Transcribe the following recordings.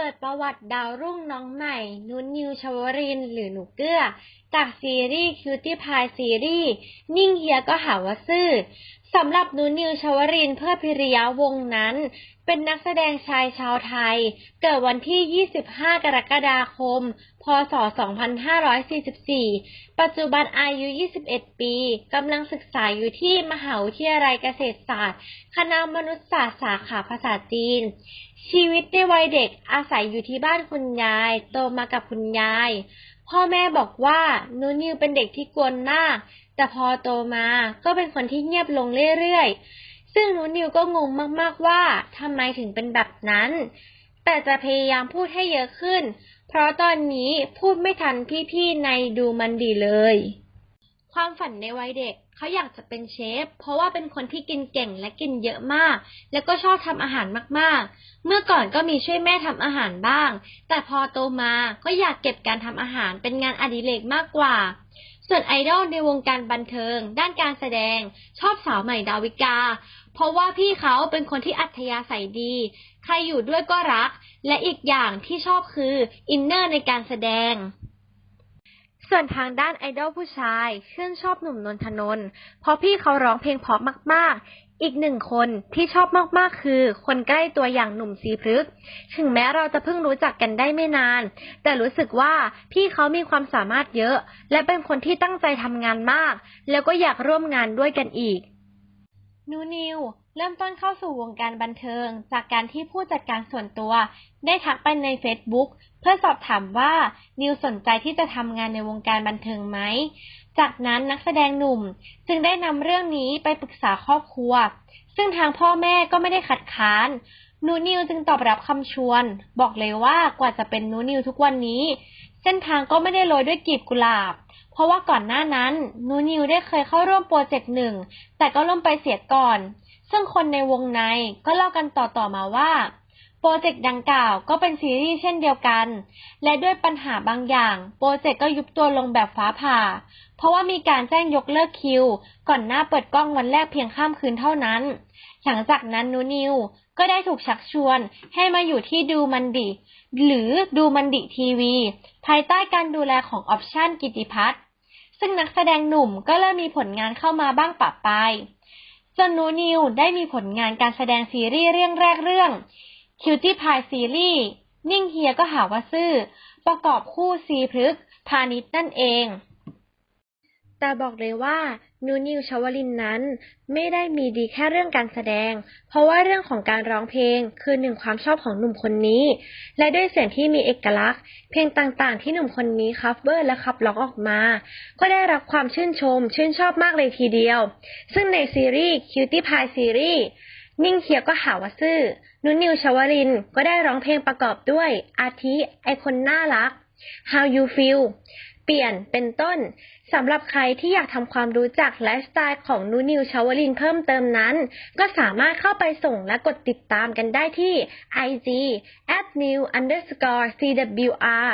ปิดประวัติดาวรุ่งน้องใหม่ นุนนิวชวรินหรือหนูเกื้อ จากซีรีส์คิวตี้พายซีรีส์นิ่งเฮียก็หาว่าซื่อสำหรับนุนนิวชวรินเพื่อพิริยะวงนั้น เป็นนักแสดงชายชาวไทย เกิดวันที่ 25 กรกฎาคม พศ 2544 ปัจจุบันอายุ 21 ปี กำลังศึกษาอยู่ที่มหาวิทยาลัยเกษตรศาสตร์ คณะมนุษยศาสตร์สาขาภาษาจีน ชีวิตในวัยเด็กอาศัยอยู่ที่บ้านคุณยาย โตมากับคุณยาย พ่อแม่บอกว่านูนิวเป็นเด็กที่กวนมาก แต่พอโตมาก็เป็นคนที่เงียบลงเรื่อยๆ ซึ่งนูนิวก็งงมากๆว่าทำไมถึงเป็นแบบนั้น แต่จะพยายามพูดให้เยอะขึ้น เพราะตอนนี้พูดไม่ทันพี่ๆในดูมันดีเลย ความฝันในวัยเด็กเขาอยากจะเป็นเชฟ เพราะว่าเป็นคนที่กินเก่งและกินเยอะมาก แล้วก็ชอบทำอาหารมากๆ เมื่อก่อนก็มีช่วยแม่ทำอาหารบ้าง แต่พอโตมาก็อยากเก็บการทำอาหารเป็นงานอดิเรกมากกว่า ส่วนไอดอลในวงการบันเทิง ด้านการแสดงชอบสาวใหม่ดาวิกา เพราะว่าพี่เขาเป็นคนที่อัธยาศัยดี ใครอยู่ด้วยก็รัก และอีกอย่างที่ชอบคืออินเนอร์ในการแสดง ส่วนทางด้านไอดอลผู้ชายชื่นชอบหนุ่มนนทนนท์เพราะพี่เขาร้องเพลงเพราะมาก ๆ อีกหนึ่งคนที่ชอบมากๆคือ คนใกล้ตัวอย่างหนุ่มสีพฤกษ์ถึงแม้เราจะเพิ่งรู้จักกันได้ไม่นาน แต่รู้สึกว่าพี่เขามีความสามารถเยอะ และเป็นคนที่ตั้งใจทำงานมาก แล้วก็อยากร่วมงานด้วยกันอีกนูนิวเริ่มต้นเข้าสู่วงการบันเทิง จากการที่ผู้จัดการส่วนตัว ได้ทักไปใน Facebook เพื่อสอบถามว่านิวสนใจที่จะทำงานในวงการบันเทิงไหมจากนั้นนักแสดงหนุ่มจึงได้นำเรื่องนี้ไปปรึกษาครอบครัว ซึ่งทางพ่อแม่ก็ไม่ได้ขัดค้านนูนิวจึงตอบรับคำชวน บอกเลยว่ากว่าจะเป็นนูนิวทุกวันนี้ เส้นทางก็ไม่ได้โรยด้วยกลีบกุหลาบ เพราะว่าก่อนหน้านั้นนูนิวได้เคยเข้าร่วมโปรเจกต์หนึ่งแต่ก็ล่มไปเสียก่อน ซึ่งคนในวงในก็เล่ากันต่อๆมาว่า โปรเจกต์ดังกล่าวก็เป็นซีรีส์เช่นเดียวกัน และด้วยปัญหาบางอย่าง โปรเจกต์ก็ยุบตัวลงแบบฟ้าผ่า เพราะว่ามีการแจ้งยกเลิกคิว ก่อนหน้าเปิดกล้องวันแรกเพียงข้ามคืนเท่านั้น หลังจากนั้นนูนิว ก็ได้ถูกชักชวนให้มาอยู่ที่ดูมันดิ หรือดูมันดิทีวี ภายใต้การดูแลของออปชั่นกิติพัฒน์ซึ่งนักแสดงหนุ่มก็เริ่มมีผลงานเข้ามาบ้างปะปายจนนูนิวได้มีผลงานการแสดงซีรีส์เรื่องแรกเรื่อง คิวตี้พายซีรีส์นิ่งเฮียก็หาว่าซื่อ ประกอบคู่ซีพฤกพาณิชนั่นเอง แต่บอกเลยว่านูนิวชวลินนั้น ไม่ได้มีดีแค่เรื่องการแสดง เพราะว่าเรื่องของการร้องเพลงคือหนึ่งความชอบของหนุ่มคนนี้ และด้วยเสียงที่มีเอกลักษณ์ เพลงต่างๆ ที่หนุ่มคนนี้คัฟเวอร์และขับร้องออกมา ก็ได้รับความชื่นชม ชื่นชอบมากเลยทีเดียว ซึ่งในซีรีส์ Cutie Pie ซีรีส์ นิ่งเฮียก็หาว่าซื่อ นุนนิวชวลินก็ได้ร้องเพลงประกอบด้วย อาทิไอคนน่ารัก How You Feel เปลี่ยนเป็นต้น สำหรับใครที่อยากทำความรู้จักไลฟ์สไตล์ของนูนิวชาวลินเพิ่มเติมนั้น ก็สามารถเข้าไปส่งและกดติดตามกันได้ที่ IG at new underscore cwr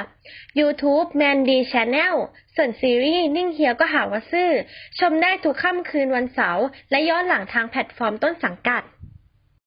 YouTube Mandy Channel ส่วนซีรีส์นิ่งเฮียก็หาว่าซื่อ ชมได้ทุกค่ำคืนวันเสาร์และย้อนหลังทางแพลตฟอร์มต้นสังกัด